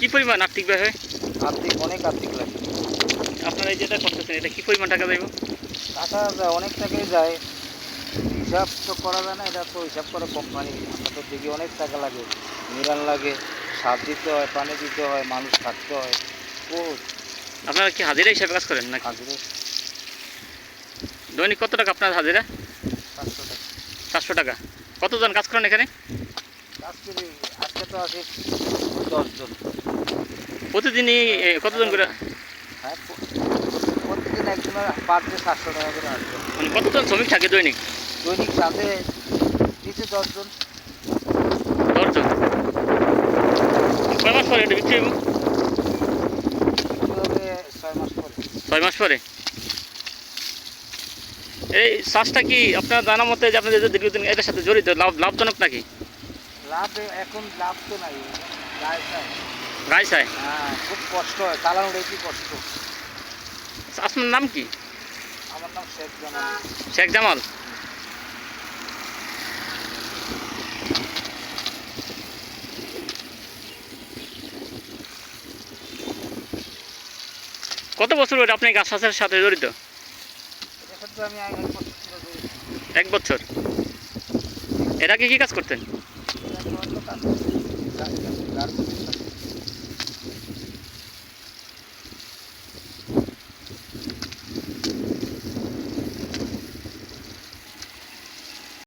কি পরিমাণ আর্থিক ব্যয় হয়? আর্থিক অনেক আর্থিক লাগে আপনারা এই যেটা করতেছেন এটা কি পরিমাণ টাকা যাইব টাকা যায় অনেক টাকাই যায় হিসাব তো করা যায় না এটা তো হিসাব করে কোম্পানি আমরা তো দেখি অনেক টাকা লাগে। নিরান লাগে সার দিতে হয় পানি দিতে হয় মানুষ থাকতে হয়। বহুত। আপনারা কি হাজিরা হিসাবে কাজ করেন নাকি? হাজিরে। দৈনিক কত টাকা আপনার হাজিরা? পাঁচশো টাকা। চারশো টাকা। কতজন কাজ করেন এখানে? কাজ করি আজকে তো আছে দশজন। প্রতিদিনই কতজন করে? হ্যাঁ প্রতিদিন একজনের পার ডে সাতশো টাকা করে আসবে মানে কতজন শ্রমিক থাকে দৈনিক? দৈনিক সাথে দিচ্ছে দশজন। দশজন? কয় মাস পরে এটা বিক্রি হবে? ছয় মাস পরে। ছয় মাস পরে? এই চাষটা কি আপনার জানা মতে যে আপনাদের দীর্ঘদিন এটার সাথে জড়িত লাভ লাভজনক নাকি? লাভ এখন লাভ তো নাই গায়ে চায় গাই চায় হ্যাঁ খুব কষ্ট হয় চালানো কি কষ্ট? আপনার নাম কি? আমার নাম শেখ জামাল। শেখ জামাল। কত বছর হলো আপনি গাছ চাষের সাথে জড়িত? এক বছর। এর আগে কি কাজ করতেন? tanto,